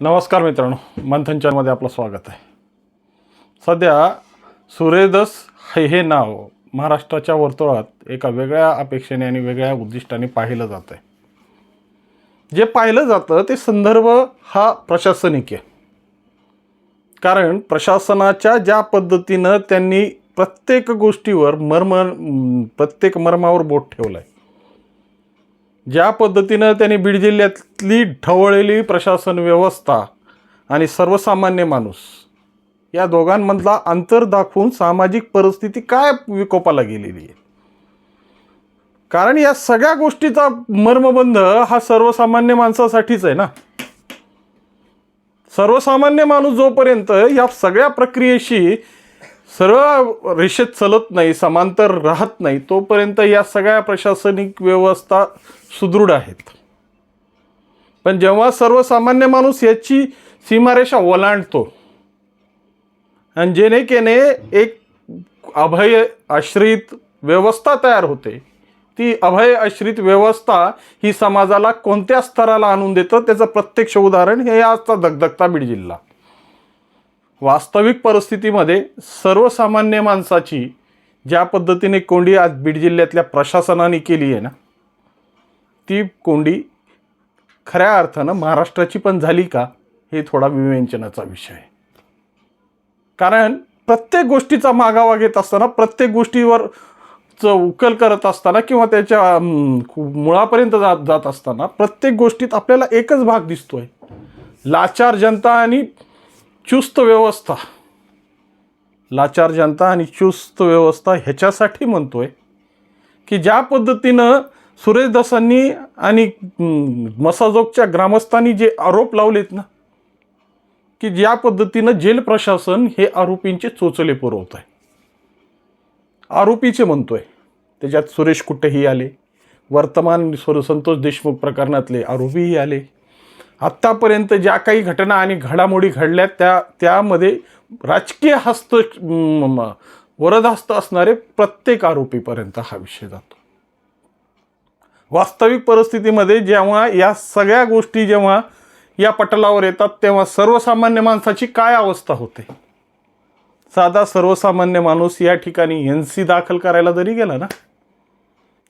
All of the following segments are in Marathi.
नमस्कार मित्रांनो मंथन चॅनलमध्ये आपलं स्वागत आहे. सध्या सुरेदस हे हे नाव महाराष्ट्राच्या वर्तुळात एका वेगळ्या अपेक्षेने आणि वेगळ्या उद्दिष्टाने पाहिलं जातं आहे. जे पाहिलं जातं ते संदर्भ हा प्रशासनिक आहे. कारण प्रशासनाच्या ज्या पद्धतीनं त्यांनी प्रत्येक गोष्टीवर मर्म प्रत्येक मर्मावर बोट ठेवलं आहे ज्या पद्धतीनं त्यांनी बीड जिल्ह्यातली ढवळलेली प्रशासन व्यवस्था आणि सर्वसामान्य माणूस या दोघांमधला अंतर दाखवून सामाजिक परिस्थिती काय विकोपाला गेलेली आहे? कारण या सगळ्या गोष्टीचा मर्मबंध हा सर्वसामान्य माणसासाठीच आहे ना. सर्वसामान्य माणूस जोपर्यंत या सगळ्या प्रक्रियेशी सरळ रेषेत चलत नाही समांतर राहत नाही तोपर्यंत या सगळ्या प्रशासनिक व्यवस्था सुदृढ आहेत. पण जेव्हा सर्वसामान्य माणूस याची सीमारेषा ओलांडतो आणि जेणेकेने एक अभय आश्रित व्यवस्था तयार होते ती अभय आश्रित व्यवस्था ही समाजाला कोणत्या स्तराला आणून देतं त्याचं प्रत्यक्ष उदाहरण हे आजचा दगदगता बीड जिल्हा. वास्तविक परिस्थितीमध्ये सर्वसामान्य माणसाची ज्या पद्धतीने कोंडी आज बीड जिल्ह्यातल्या प्रशासनाने केली आहे ना ती कोंडी खऱ्या अर्थानं महाराष्ट्राची पण झाली का हे थोडा विवेचनाचा विषय आहे. कारण प्रत्येक गोष्टीचा मागावा घेत असताना प्रत्येक गोष्टीवर च उकल करत असताना किंवा त्याच्या मुळापर्यंत जात जात असताना प्रत्येक गोष्टीत आपल्याला एकच भाग दिसतो आहे लाचार जनता आणि चुस्त व्यवस्था. लाचार जनता आणि चुस्त व्यवस्था ह्याच्यासाठी म्हणतोय की ज्या पद्धतीनं सुरेश दासांनी आणि मसाजोगच्या ग्रामस्थांनी जे आरोप लावलेत ना की ज्या पद्धतीनं जेल प्रशासन हे आरोपींचे चोचले पुरवत आहे. आरोपीचे म्हणतोय. त्याच्यात सुरेश कुट्टेही आले. वर्तमान सुर संतोष देशमुख प्रकरणातले आरोपीही आले. आत्तापर्यंत ज्या काही घटना आणि घडामोडी घडल्या त्या त्यामध्ये राजकीय हस्त वरदहस्त असणारे प्रत्येक आरोपीपर्यंत हा विषय जातो. वास्तविक परिस्थितीमध्ये जेव्हा या सगळ्या गोष्टी जेव्हा या पटलावर येतात तेव्हा सर्वसामान्य माणसाची काय अवस्था होते? साधा सर्वसामान्य माणूस या ठिकाणी एन सी दाखल करायला जरी गेला ना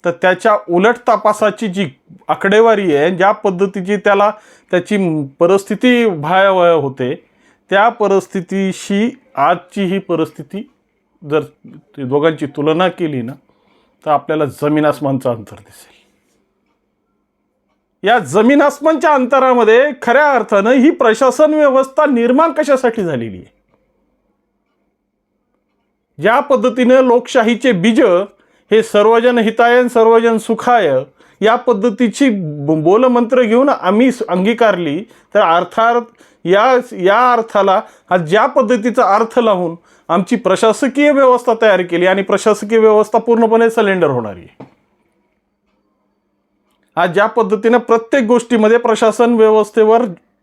तर त्याच्या उलट तपासाची जी आकडेवारी आहे ज्या पद्धतीची त्याला त्याची परिस्थिती भयावह होते त्या परिस्थितीशी आजची ही परिस्थिती जर दोघांची तुलना केली ना तर आपल्याला जमीन आसमानचं अंतर दिसेल. या जमीन आसमानच्या अंतरामध्ये खऱ्या अर्थानं ही प्रशासन व्यवस्था निर्माण कशासाठी झालेली आहे? ज्या पद्धतीनं लोकशाहीचे बीज हे सर्वजन हिताय सर्वजन सुखाय या पद्धतीची बोलमंत्र घेऊन आम्ही अंगीकारली. तर अर्थात या या अर्थाला हा ज्या पद्धतीचा अर्थ लावून आमची प्रशासकीय व्यवस्था तयार केली आणि प्रशासकीय व्यवस्था पूर्णपणे सिलेंडर होणारी. आहे आज ज्या पद्धतीनं प्रत्येक गोष्टीमध्ये प्रशासन व्यवस्थेवर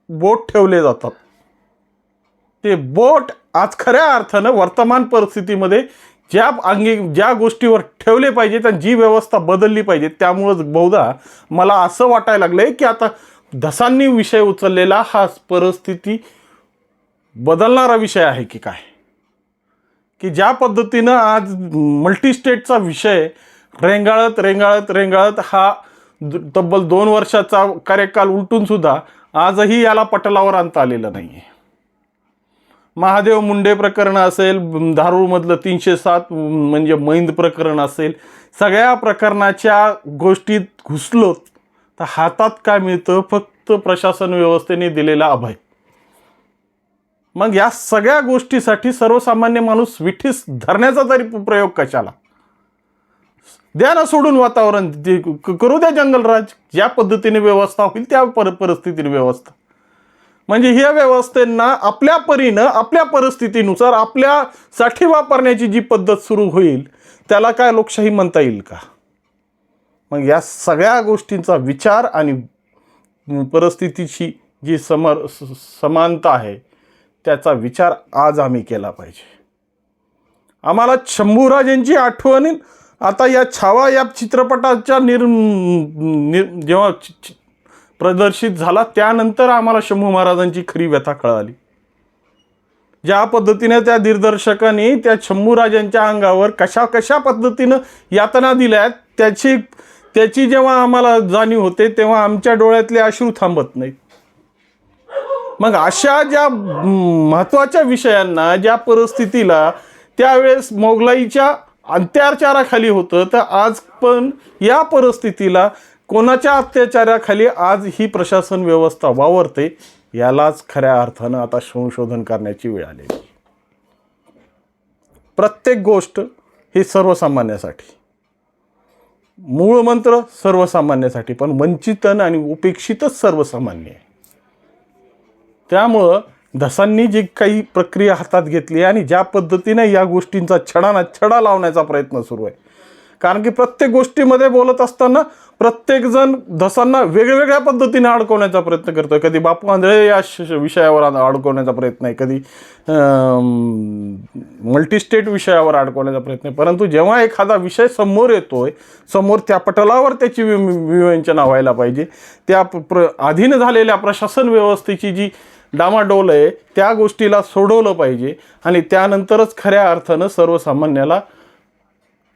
बोट ठेवले जातात. ते बोट आज खऱ्या अर्थानं वर्तमान परिस्थितीमध्ये ज्या अंगी ज्या गोष्टीवर ठेवले पाहिजेत आणि जी व्यवस्था बदलली पाहिजे त्यामुळंच बहुधा मला असं वाटायला आहे की आता धसांनी विषय उचललेला हा परिस्थिती बदलणारा विषय आहे की काय? की ज्या पद्धतीनं आज मल्टीस्टेटचा विषय रेंगाळत रेंगाळत रेंगाळत हा तब्बल दोन वर्षाचा कार्यकाल उलटूनसुद्धा आजही याला पटलावर आणता आलेलं नाही आहे महादेव मुंडे प्रकरण असेल धारूरमधलं तीनशे सात म्हणजे मैंद प्रकरण असेल सगळ्या प्रकरणाच्या गोष्टीत घुसलोत तर हातात काय मिळतं? फक्त प्रशासन व्यवस्थेने दिलेला अभय. मग या सगळ्या गोष्टीसाठी सर्वसामान्य माणूस विठीस धरण्याचा तरी प्रयोग कशाला? द्या ना सोडून वातावरण करू द्या जंगलराज. ज्या पद्धतीने व्यवस्था होईल त्या पर परिस्थितीने व्यवस्था. म्हणजे ह्या व्यवस्थेंना आपल्या परीनं आपल्या परिस्थितीनुसार आपल्यासाठी वापरण्याची जी पद्धत सुरू होईल त्याला काय लोकशाही म्हणता येईल का? मग या सगळ्या गोष्टींचा विचार आणि परिस्थितीची जी समर समानता आहे त्याचा विचार आज आम्ही केला पाहिजे. आम्हाला शंभूराजेंची आठवण आता या छावा या चित्रपटाच्या निर्, निर् जेव्हा चि- चि- प्रदर्शित झाला. त्यानंतर आम्हाला शंभू महाराजांची खरी व्यथा कळाली. ज्या पद्धतीने त्या दिग्दर्शकांनी त्या शंभूराजांच्या अंगावर कशा कशा पद्धतीनं यातना दिल्यात त्याची त्याची जेव्हा आम्हाला जाणीव होते तेव्हा आमच्या डोळ्यातले अश्रू थांबत नाहीत. मग अशा ज्या महत्त्वाच्या विषयांना ज्या परिस्थितीला त्यावेळेस मोगलाईच्या अत्याचाराखाली होतं तर आज पण या परिस्थितीला कोणाच्या अत्याचाराखाली आज ही प्रशासन व्यवस्था वावरते यालाच खऱ्या अर्थानं आता संशोधन करण्याची वेळ आलेली प्रत्येक गोष्ट ही सर्वसामान्यासाठी. मूळ मंत्र सर्वसामान्यासाठी पण वंचितन आणि उपेक्षितच सर्वसामान्य आहे. त्यामुळं धसांनी जी काही प्रक्रिया हातात घेतली आणि ज्या पद्धतीने या गोष्टींचा छडा छडा लावण्याचा प्रयत्न सुरू आहे कारण की प्रत्येक गोष्टीमध्ये बोलत असताना प्रत्येकजण धसांना वेगवेगळ्या पद्धतीने अडकवण्याचा प्रयत्न करतोय. कधी बापू आंधळे या श- विषयावर अडकवण्याचा प्रयत्न आहे. कधी मल्टीस्टेट विषयावर अडकवण्याचा प्रयत्न आहे. परंतु जेव्हा एखादा विषय समोर येतोय समोर त्या पटलावर त्याची वि- विवेचना व्हायला पाहिजे. त्या प्र अधीन झालेल्या प्रशासन व्यवस्थेची जी डामाडोल आहे त्या गोष्टीला सोडवलं पाहिजे आणि त्यानंतरच खऱ्या अर्थानं सर्वसामान्याला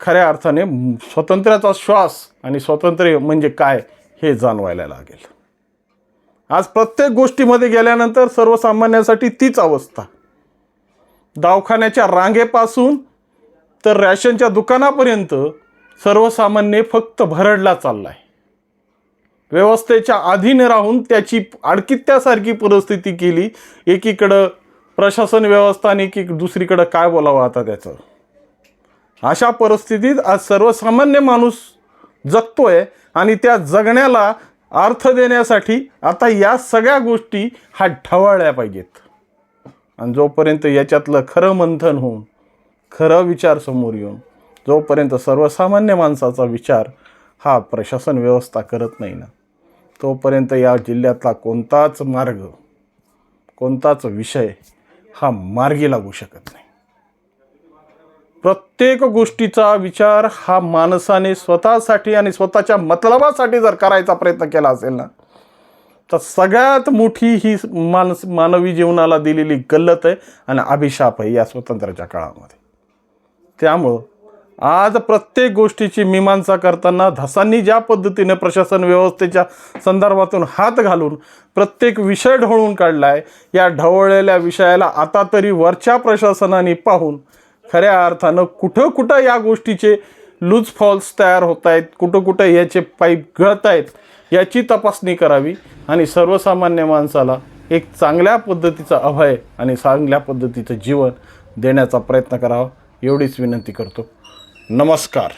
खऱ्या अर्थाने स्वातंत्र्याचा श्वास आणि स्वातंत्र्य म्हणजे काय हे जाणवायला लागेल. आज प्रत्येक गोष्टीमध्ये गेल्यानंतर सर्वसामान्यांसाठी तीच अवस्था. दवाखान्याच्या रांगेपासून तर रॅशनच्या दुकानापर्यंत सर्वसामान्य फक्त भरडला चाललाय. व्यवस्थेच्या अधीन राहून त्याची अडकित्यासारखी परिस्थिती केली. एकीकडं प्रशासन व्यवस्था आणि एकी दुसरीकडं काय बोलावं आता त्याचं? अशा परिस्थितीत आज सर्वसामान्य माणूस जगतोय आणि त्या जगण्याला अर्थ देण्यासाठी आता या सगळ्या गोष्टी हा ढवळल्या पाहिजेत. आणि जोपर्यंत याच्यातलं खरं मंथन होऊन खरं विचार समोर येऊन जोपर्यंत सर्वसामान्य माणसाचा विचार हा प्रशासन व्यवस्था करत नाही ना तोपर्यंत या जिल्ह्यातला कोणताच मार्ग कोणताच विषय हा मार्गी लागू शकत नाही. प्रत्येक गोष्टीचा विचार हा माणसाने स्वतःसाठी आणि स्वतःच्या मतलबासाठी जर करायचा प्रयत्न केला असेल ना तर सगळ्यात मोठी ही मानस मानवी जीवनाला दिलेली गल्लत आहे आणि अभिशाप आहे या स्वतंत्राच्या काळामध्ये. त्यामुळं आज प्रत्येक गोष्टीची मीमांसा करताना धसांनी ज्या पद्धतीने प्रशासन व्यवस्थेच्या संदर्भातून हात घालून प्रत्येक विषय ढवळून काढला आहे या ढवळलेल्या विषयाला आता तरी वरच्या प्रशासनाने पाहून खऱ्या अर्थानं कुठं कुठं या गोष्टीचे लूज फॉल्स तयार होत आहेत कुठं कुठं याचे पाईप गळत आहेत याची तपासणी करावी. आणि सर्वसामान्य माणसाला एक चांगल्या पद्धतीचा अभय आणि चांगल्या पद्धतीचं जीवन देण्याचा प्रयत्न करावा एवढीच विनंती करतो. नमस्कार.